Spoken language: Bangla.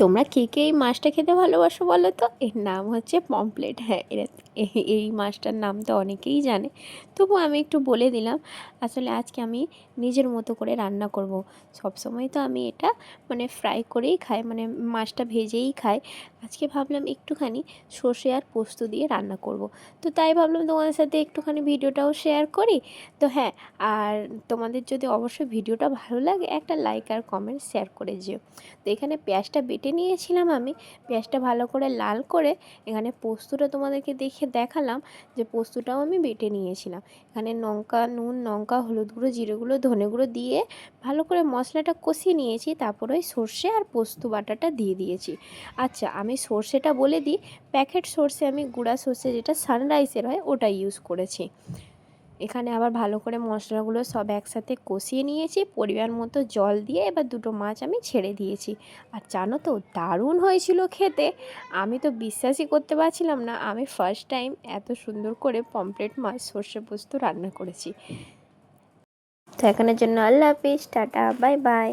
তোমরা কে কে এই মাছটা খেতে ভালোবাসো বলো তো? এর নাম হচ্ছে পমপ্লেট হ্যাঁ এই মাছটার নাম তো অনেকেই জানে। তবু আমি একটু বলে দিলাম, আসলে আজকে আমি নিজের মতো করে রান্না করব। সবসময় তো আমি এটা মানে ফ্রাই করেই খাই মানে মাছটা ভেজেই খাই। আজকে ভাবলাম একটুখানি সর্ষে আর পোস্ত দিয়ে রান্না করব। তো তাই ভাবলাম তোমাদের সাথে একটুখানি ভিডিওটাও শেয়ার করি। তো হ্যাঁ আর তোমাদের যদি অবশ্যই ভিডিওটা ভালো লাগে, একটা লাইক আর কমেন্ট শেয়ার করে যেও। তো এখানে পেঁয়াজটা বেটে নিয়েছিলাম আমি। পেঁয়াজটা ভালো করে লাল করে এখানে পোস্তটা তোমাদেরকে দেখে দেখালাম যে পোস্তটাও আমি বেটে নিয়েছিলাম। এখানে লঙ্কা, নুন, লঙ্কা, হলুদ গুঁড়ো, জিরে গুঁড়ো, ধনে গুঁড়ো দিয়ে ভালো করে মশলাটা কষিয়ে নিয়েছি, তারপর ওই সর্ষে আর পোস্ত বাটাটা দিয়ে দিয়েছি। আচ্ছা আমি সর্ষেটা বলে দিই, প্যাকেট সর্ষে আমি গুঁড়া সর্ষে যেটা সানরাইসের হয় ওটা ইউজ করেছি। এখানে আবার ভালো করে মশলাগুলো সব একসাথে কষিয়ে নিয়েছি, পরিমাণ মতো জল দিয়ে এবার দুটো মাছ আমি ছেড়ে দিয়েছি। আর জানো তো, দারুণ হয়েছিল খেতে। আমি তো বিশ্বাসই করতে পারছিলাম না, আমি ফার্স্ট টাইম এত সুন্দর করে পমপ্লেট মাছ সর্ষে পোস্ত রান্না করেছি। তো এখানের জন্য আল্লাহ হাফিজ, টাটা বাই বাই